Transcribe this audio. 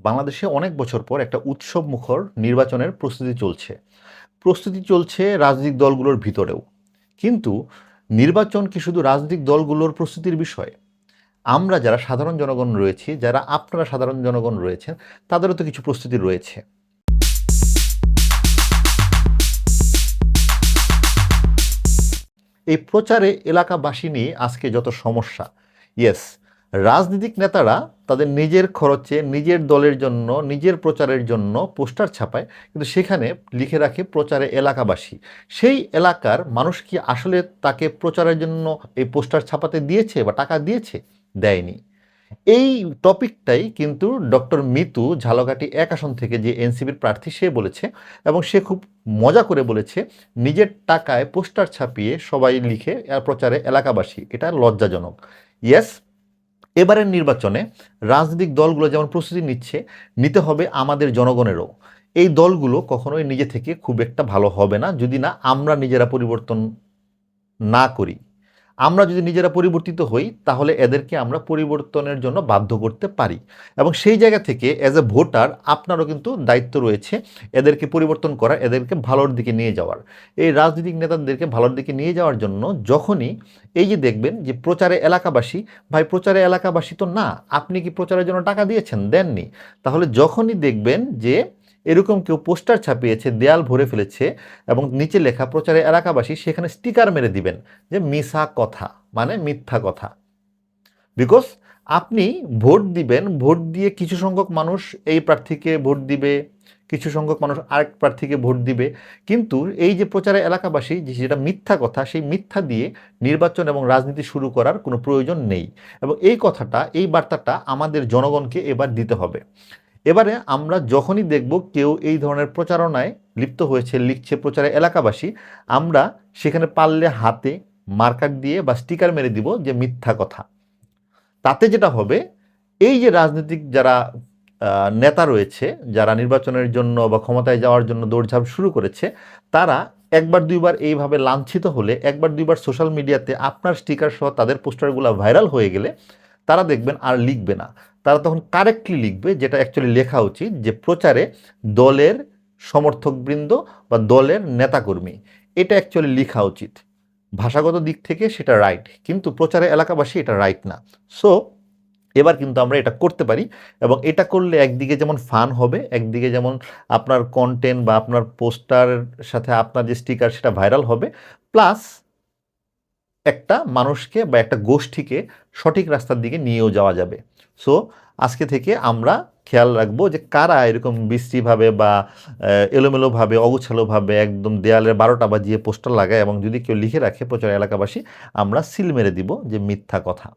বাংলাদেশে অনেক বছর পর একটা উৎসব মুখর নির্বাচনের প্রস্তুতি চলছে। প্রস্তুতি চলছে রাজনৈতিক দলগুলোর ভিতরেও। কিন্তু নির্বাচন কি শুধু রাজনৈতিক দলগুলোর প্রস্তুতির বিষয়? আমরা যারা সাধারণ জনগণ রয়েছি, যারা আপনারা সাধারণ জনগণ রয়েছেন, তাদেরও তো কিছু প্রস্তুতি রয়েছে। এই প্রচারে এলাকাবাসী নিয়ে আজকে যত সমস্যা ইয়েস রাজনৈতিক নেতারা তাদের নিজের খরচে, নিজের দলের জন্য, নিজের প্রচারের জন্য পোস্টার ছাপায়, কিন্তু সেখানে লিখে রাখে প্রচারে এলাকাবাসী। সেই এলাকার মানুষ কি আসলে তাকে প্রচারের জন্য এই পোস্টার ছাপাতে দিয়েছে বা টাকা দিয়েছে? দেয়নি। এই টপিকটাই কিন্তু ডক্টর মিতু ঝালকাঠি এক আসন থেকে যে এনসিপির প্রার্থী, সে বলেছে এবং সে খুব মজা করে বলেছে, নিজের টাকায় পোস্টার ছাপিয়ে সবাই লিখে প্রচারে এলাকাবাসী। এটা লজ্জাজনক। ইয়েস এবারের নির্বাচনে রাজনৈতিক দলগুলো যেমন প্রস্তুতি নিচ্ছে, নিতে হবে আমাদের জনগণেরও। এই দলগুলো কখনোই নিজে থেকে খুব একটা ভালো হবে না, যদি না আমরা নিজেরা পরিবর্তন না করি। আমরা যদি নিজেরা পরিবর্তিত হই, তাহলে এদেরকে আমরা পরিবর্তনের জন্য বাধ্য করতে পারি। এবং সেই জায়গা থেকে অ্যাজ এ ভোটার আপনারও কিন্তু দায়িত্ব রয়েছে এদেরকে পরিবর্তন করা, এদেরকে ভালোর দিকে নিয়ে যাওয়ার। এই রাজনৈতিক নেতাদেরকে ভালোর দিকে নিয়ে যাওয়ার জন্য যখনই এই যে দেখবেন যে প্রচারে এলাকাবাসী, ভাই, প্রচারে এলাকাবাসী তো না, আপনি কি প্রচারের জন্য টাকা দিয়েছেন? দেননি? তাহলে যখনই দেখবেন যে এরকম কেউ পোস্টার ছাপিয়েছে, দেয়াল ভরে ফেলেছে এবং নিচে লেখা প্রচারে এলাকাবাসী সেখানে স্টিকার মেরে দিবেন যে মিশা কথা মানে মিথ্যা কথা। বিকজ আপনি ভোট দিবেন, ভোট দিয়ে কিছু সংখ্যক মানুষ এই প্রার্থীকে ভোট দিবে, কিছু সংখ্যক মানুষ আরেক প্রার্থীকে ভোট দিবে, কিন্তু এই যে প্রচারে এলাকাবাসী যেটা মিথ্যা কথা, সেই মিথ্যা দিয়ে নির্বাচন এবং রাজনীতি শুরু করার কোনো প্রয়োজন নেই। এবং এই কথাটা, এই বার্তাটা আমাদের জনগণকে এবার দিতে হবে। এবারে আমরা যখনই দেখব কেউ এই ধরনের প্রচারণায় লিপ্ত হয়েছে, লিখছে প্রচারে এলাকাবাসী, আমরা সেখানে পারলে হাতে মার্কার দিয়ে বা স্টিকার মেরে দিব যে মিথ্যা কথা। তাতে যেটা হবে, এই যে রাজনৈতিক যারা নেতা রয়েছে, যারা নির্বাচনের জন্য বা ক্ষমতায় যাওয়ার জন্য দৌড়ঝাঁপ শুরু করেছে, তারা একবার দুইবার এইভাবে লাঞ্ছিত হলে, একবার দুইবার সোশ্যাল মিডিয়াতে আপনার স্টিকার সহ তাদের পোস্টারগুলো ভাইরাল হয়ে গেলে তারা দেখবেন আর লিখবে না। তারা তখন কারেক্টলি লিখবে যেটা অ্যাকচুয়ালি লেখা উচিত যে প্রচারে দলের সমর্থকবৃন্দ বা দলের নেতাকর্মী, এটা অ্যাকচুয়ালি লেখা উচিত। ভাষাগত দিক থেকে সেটা রাইট কিন্তু প্রচারে এলাকাবাসী এটা রাইট না। সো এবার কিন্তু আমরা এটা করতে পারি এবং এটা করলে একদিকে যেমন ফান হবে, একদিকে যেমন আপনার কন্টেন্ট বা আপনার পোস্টারের সাথে আপনার যে স্টিকার সেটা ভাইরাল হবে প্লাস একটা মানুষকে বা একটা গোষ্ঠীকে সঠিক রাস্তার দিকে নিয়েও যাওয়া যাবে। সো আজকে থেকে আমরা খেয়াল রাখব যে কারা এরকম বিশ্রীভাবে বা এলোমেলোভাবে, অগুছালোভাবে একদম দেয়ালের বারোটা বাজিয়ে পোস্টার লাগায় এবং যদি কেউ লিখে রাখে প্রচার এলাকাবাসী, আমরা সিল মেরে দিব যে মিথ্যা কথা।